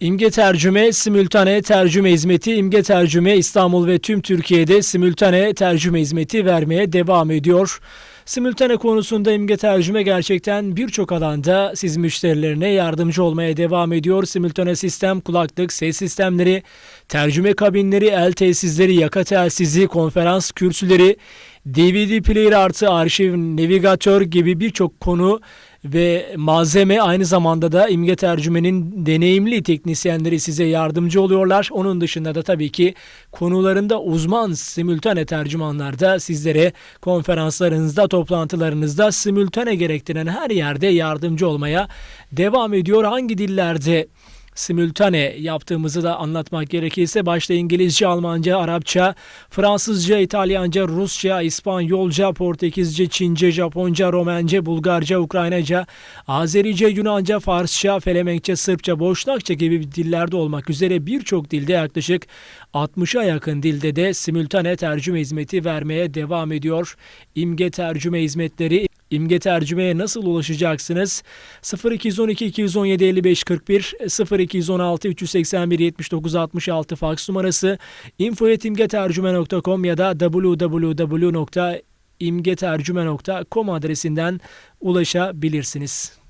İmge Tercüme, simültane tercüme hizmeti İmge Tercüme İstanbul ve tüm Türkiye'de simültane tercüme hizmeti vermeye devam ediyor. Simültane konusunda İmge Tercüme gerçekten birçok alanda siz müşterilerine yardımcı olmaya devam ediyor. Simültane sistem, kulaklık, ses sistemleri, tercüme kabinleri, el telsizleri, yaka telsizi, konferans kürsüleri, DVD player artı arşiv, navigatör gibi birçok konu ve malzeme aynı zamanda da imge tercümenin deneyimli teknisyenleri size yardımcı oluyorlar. Onun dışında da tabii ki konularında uzman simültane tercümanlar da sizlere konferanslarınızda, toplantılarınızda simültane gerektiren her yerde yardımcı olmaya devam ediyor. Hangi dillerde simültane yaptığımızı da anlatmak gerekirse başta İngilizce, Almanca, Arapça, Fransızca, İtalyanca, Rusça, İspanyolca, Portekizce, Çince, Japonca, Romence, Bulgarca, Ukraynaca, Azerice, Yunanca, Farsça, Felemenkçe, Sırpça, Boşnakça gibi dillerde olmak üzere birçok dilde yaklaşık 60'a yakın dilde de simültane tercüme hizmeti vermeye devam ediyor. İmge tercüme hizmetleri İmge tercümeye nasıl ulaşacaksınız? 0212 217 55 41 0216 381 79 66 faks numarası info.imgetercüme.com ya da www.imgetercüme.com adresinden ulaşabilirsiniz.